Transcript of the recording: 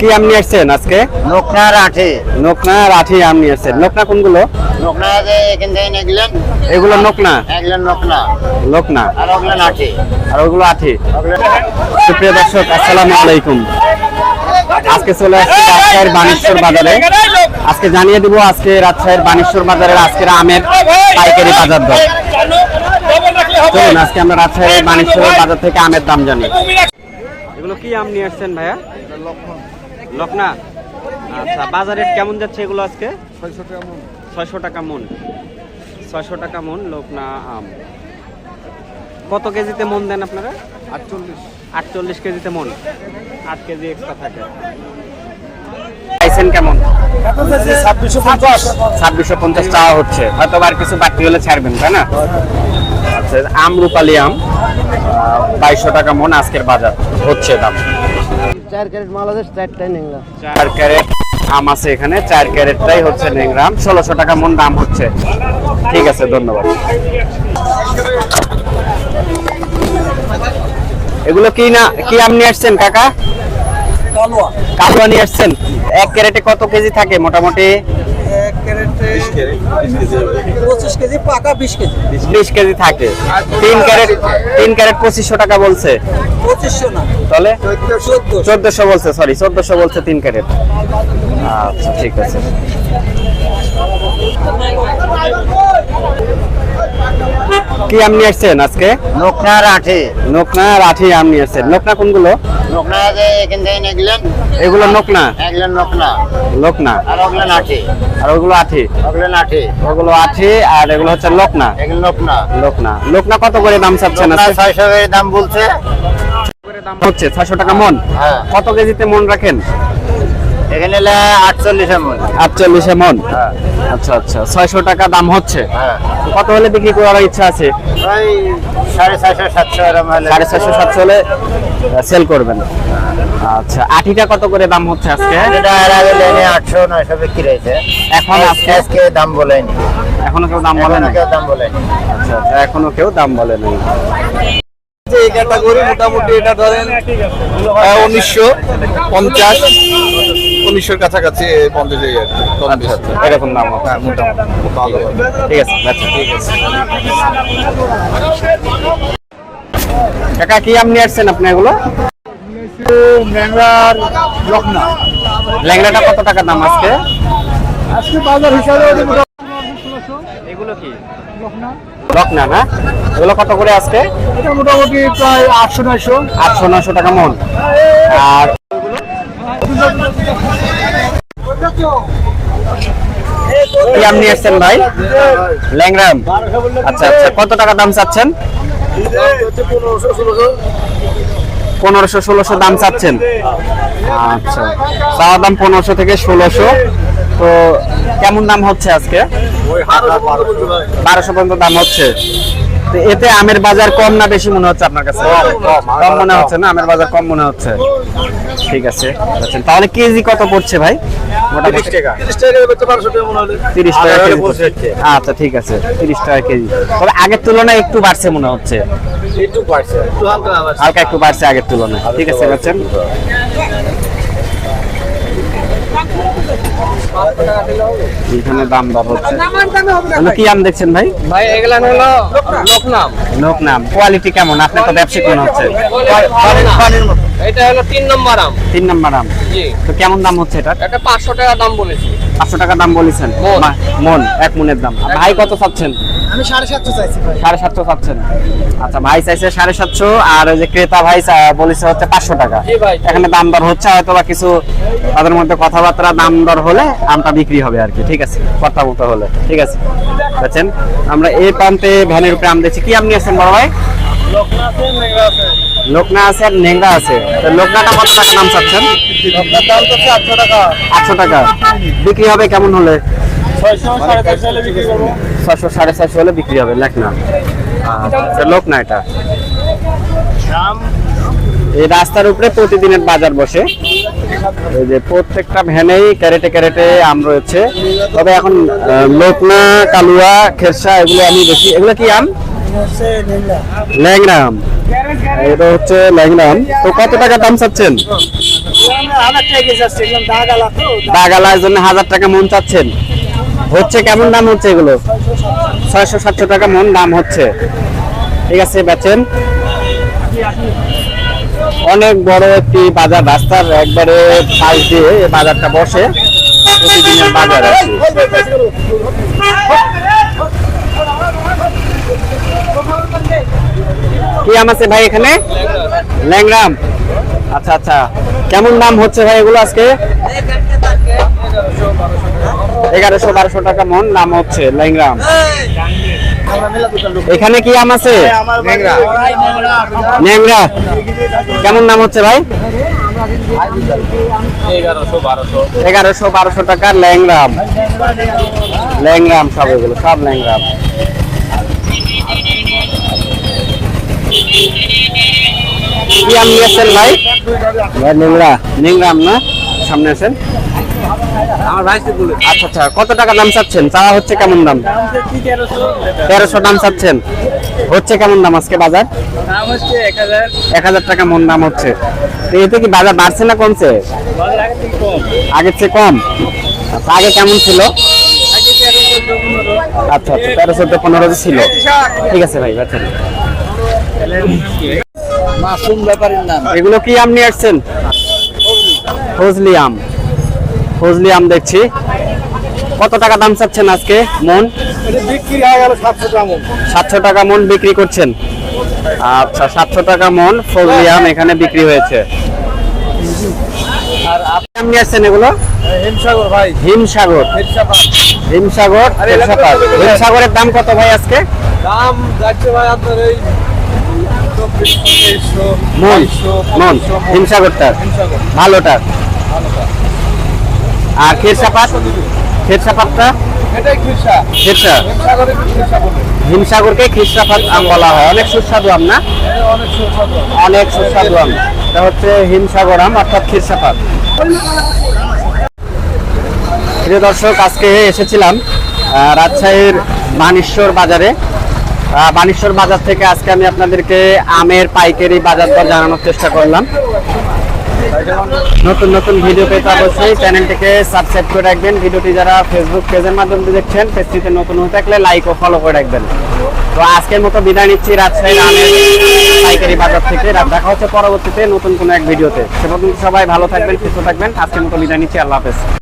কি আম নিয়ে আসছেন আজকে? লোকনার আঠে। নোকনা আর আঠি আম নিয়ে আসছেন। নোকনা কোনগুলো? লোকনা যে এখান থেকে নিয়ে এগুলো নোকনা একলেন লোকনা লোকনা আর ওগুলেন আঠে। আর ওগুলো আঠি? সুপ্রিয় দর্শক আসসালামু আলাইকুম। আজকে চলে আসছি রাজশাহীর বানেশ্বর বাজারে। আজকে জানিয়ে দিব আজকে রাজশাহীর বানেশ্বর বাজারের আজকের আমের পাইকারি বাজার দর। চলুন আজকে আমরা রাজশাহীর বানেশ্বর বাজার থেকে আমের দাম জানি। এগুলো কি আম নিয়ে আসছেন ভাইয়া? লকনা? আচ্ছা বাজার কেমন যাচ্ছে এগুলো আজকে? ছয়শো টাকা মন। ছয়শো টাকা মন লোকনা আম। কত কেজিতে মন দেন আপনারা? আটচল্লিশ আটচল্লিশ কেজিতে মন। আট কেজি এক্সট্রা থাকে। পাইছেন কেমন? ছাব্বিশশো পঞ্চাশ টাকা হচ্ছে। হয়তো আর কিছু হলে ছাড়বেন, তাই না? আচ্ছা আম রূপালি আম বাইশশো টাকা মন আজকের বাজার হচ্ছে দাম। চার ক্যারেট মাল আছে চারটাই নেংলা চার ক্যারেট আম আছে এখানে চার ক্যারেটটাই হচ্ছে ষোলোশো টাকা মন দাম হচ্ছে। ঠিক আছে ধন্যবাদ। এগুলো কি না কি আম নিয়ে আসছেন কাকা? কালোয়া। কালুয়া নিয়ে আসছেন? এক ক্যারেটে কত কেজি থাকে মোটামুটি? এক ক্যারেটে পঁচিশ কেজি পাকা বিশ কেজি। বিশ কেজি থাকে। তিন ক্যারেট তিন ক্যারেট পঁচিশশো টাকা বলছে। পঁচিশশো না। তাহলে? চোদ্দশো। বলছে সরি চোদ্দশো বলছে তিন ক্যারেট। আচ্ছা ঠিক আছে। কি আম নিয়ে আসছেন আজকে? লোকনার আঠে। নোকনা আর আঠি আম নিয়ে আসছেন। নোকনা কোনগুলো? লোকনা যে এখান থেকে নিয়ে এগুলো নোকনা একলেন লোকনা লোকনা আর ওগুলেন আঠে আর ওগুলো আঠি? ওগুলেন আঠে ওগুলো আঠি আর এগুলো হচ্ছে লোকনা এগুলো লোকনা লোকনা লোকনা কত করে দাম চাচ্ছেন আজকে? ছয়শো করে দাম বলছে। দাম হচ্ছে? ছয়শো টাকা মন? হ্যাঁ। কত কেজিতে মন রাখেন? এখানে আটচল্লিশ এমন। আটচল্লিশে মন হ্যাঁ। আচ্ছা আচ্ছা। ছয়শো টাকা দাম হচ্ছে? হ্যাঁ। কত হলে বিক্রি করার ইচ্ছা আছে? ওই সাড়ে ছয়শো সাতশো এরম হলে। সাড়ে ছয়শো সাতশো হলে সেল করবেন। আচ্ছা আটিটা কত করে দাম হচ্ছে আজকে? এটা এর আগে লেনে আটশো নয়শো বিক্রি হয়েছে। এখন আজকে আজকে দাম বলেনি। এখনও কেউ দাম বলে নাই? কেউ দাম বলেনি। আচ্ছা আচ্ছা এখনও কেউ দাম বলে নাই। এই ক্যাটাগরি মোটামুটি এটা ধরেন উনিশশো পঞ্চাশ। উনিশশোর কাছাকাছি পঞ্চাশ বেশি। আচ্ছা এরকম দাম হ্যাঁ ভালো। ঠিক আছে আচ্ছা ঠিক আছে। কাকা কি আম নিয়ে আসছেন আপনি এগুলো? লখনা ল্যাংড়াটা কত টাকা দাম আজকে? আজকে বাজার হিসাবে এগুলো কি? লকনা না? এগুলো কত করে আজকে? এটা মোটামুটি প্রায় আটশো নয়শো। আটশো নশো টাকা মন। আর আম নিয়ে এসছেন ভাই? ল্যাংরাম আচ্ছা আচ্ছা কত টাকা দাম চাচ্ছেন? পনেরোশো ষোলোশো দাম চাচ্ছেন। আচ্ছা চাওয়া দাম পনেরোশো থেকে ষোলোশো। তো কেমন দাম হচ্ছে আজকে? বারোশো পর্যন্ত দাম হচ্ছে। এতে আমের বাজার কম না বেশি মনে হচ্ছে আপনার কাছে? কম মনে হচ্ছে না? আমের বাজার কম মনে হচ্ছে। ঠিক আছে আচ্ছা, তাহলে কেজি কত পড়ছে ভাই? তিরিশ টাকা। আচ্ছা ঠিক আছে তিরিশ টাকা কেজি। তবে আগের তুলনায় একটু বাড়ছে মনে হচ্ছে। হালকা একটু বাড়ছে আগের তুলনায়। ঠিক আছে বাচ্চান এখানে দাম দর হচ্ছে। কি আম দেখছেন ভাই? ভাই এগুলা হলো লোকনাম। লোক নাম কোয়ালিটি কেমন? আপনি তো ব্যবসায়িক মনে হচ্ছে? এটা হলো তিন নম্বর আম। তিন নাম্বার আম। জি। তো কেমন দাম হচ্ছে এটা এটা পাঁচশো টাকা দাম বলেছি। পাঁচশো টাকা দাম বলেছেন। মন। মন এক মনের দাম। আর ভাই কত চাচ্ছেন? আমি সাড়ে সাতশো চাইছি সাড়ে সাতশো চাচ্ছেন। আচ্ছা ভাই চাইছে সাড়ে সাতশো আর ওই যে ক্রেতা ভাই বলেছে হচ্ছে পাঁচশো টাকা। এখানে দাম দর হচ্ছে হয়তো বা কিছু তাদের মধ্যে কথাবার্তা দাম দর হলে আমটা বিক্রি হবে আর কি ঠিক আছে? কথা বলতে হলে ঠিক আছে? বুঝছেন আমরা এই প্রান্তে ভ্যানের উপরে আম দেখছি কি আম নিয়ে আসছেন বড় ভাই? লোকনা আছে আর নেংরা আছে। তো লোকনাটা কত টাকা দাম চাচ্ছেন? আপনার দাম তো আটশো টাকা। আটশো টাকা। বিক্রি হবে কেমন হলে? ছয়শো সাড়ে চারশো হলে বিক্রি হবে লেখনা আচ্ছা, লোক না এটা। এই রাস্তার উপরে প্রতিদিনের বাজার বসে। এই যে প্রত্যেকটা ভ্যানেই ক্যারেটে ক্যারেটে আম রয়েছে। তবে এখন লোকনা কালুয়া খেরসা এগুলো আমি বেশি এগুলো কি আম? ল্যাংড়া আম। এটা হচ্ছে আম। তো কত টাকা দাম চাচ্ছেন? দাগালার জন্য হাজার টাকা মন চাচ্ছেন? হচ্ছে কেমন দাম হচ্ছে এগুলো? ছয়শো, সাতশো টাকা মন দাম হচ্ছে। ঠিক আছে, বেচেন। অনেক বড় একটি বাজার, রাস্তার একবারে পাশ দিয়ে বাজারটা বসে। প্রতিদিনের বাজার কি। কি আম আছে ভাই এখানে? ল্যাংরাম আচ্ছা আচ্ছা। কেমন দাম হচ্ছে ভাই এগুলো আজকে? এগারোশো বারোশো টাকা মন, নাম হচ্ছে ল্যাংরাম এখানে কি আম আছে? কেমন নাম হচ্ছে ভাই? এগারোশো বারোশো টাকা ল্যাংরাম ল্যাংরাম সব এগুলো, সব ল্যাংরাম কি আম নিয়েছেন ভাই? ভাই ন্যাংরা ন্যাংরাম না? সামনে আছেন আচ্ছা আচ্ছা কত টাকা দাম চাচ্ছেন? চাওয়া হচ্ছে কেমন দাম? তেরোশো দাম চাচ্ছেন। হচ্ছে কেমন দাম আজকে বাজার? এক হাজার। টাকা মন দাম হচ্ছে। তো এতে কি বাজার বাড়ছে না কমছে? আগের চেয়ে কম? আচ্ছা, আগে কেমন ছিল? আচ্ছা আচ্ছা তেরো চোদ্দ পনেরো ছিল। ঠিক আছে ভাই বাচ্চা মাসুম ব্যাপারীর নাম। এগুলো কি আম নিয়ে আসছেন? ফজলি আম। ফজলি আম দেখছি। কত টাকা দাম চাচ্ছেন আজকে? মন? সাতশো টাকা মন। বিক্রি করছেন। আচ্ছা সাতশো টাকা মন ফজলি আম এখানে বিক্রি হয়েছে। আর আপনি আম নিয়ে আসছেন এগুলো? হিমসাগর ভাই। হিমসাগর। হিমসাগর। হিমসাগরের দাম কত ভাই আজকে? দাম যাচ্ছে ভাই আপনার এই মন মন হিমসাগরটার। ভালোটার। আর খেরসা হিমসাগরে খ্রিস্টা বলে হিমসাগরকে খ্রিস্টাপাত আম বলা হয়। অনেক সুস্বাদু আম না? অনেক সুস্বাদু আম। এটা হচ্ছে হিমসাগর আম অর্থাৎ ক্ষীরসাপাত প্রিয় দর্শক আজকে এসেছিলাম রাজশাহীর বানেশ্বর বাজারে। আহ, বানেশ্বর বাজার থেকে আজকে আমি আপনাদেরকে আমের পাইকারি বাজার দর জানানোর চেষ্টা করলাম। নতুন নতুন ভিডিও পেতে অবশ্যই চ্যানেলটিকে সাবস্ক্রাইব করে রাখবেন। ভিডিওটি যারা ফেসবুক পেজের মাধ্যমে দেখছেন পেজটিতে নতুন হয়ে থাকলে লাইক ও ফলো করে রাখবেন। তো আজকের মতো বিদায় নিচ্ছি রাজশাহী আমের পাইকারি বাজার থেকে। দেখা হচ্ছে পরবর্তীতে নতুন কোনো এক ভিডিওতে। সে পর্যন্ত সবাই ভালো থাকবেন, সুস্থ থাকবেন। আজকের মতো বিদায় নিচ্ছি, আল্লাহ হাফেজ।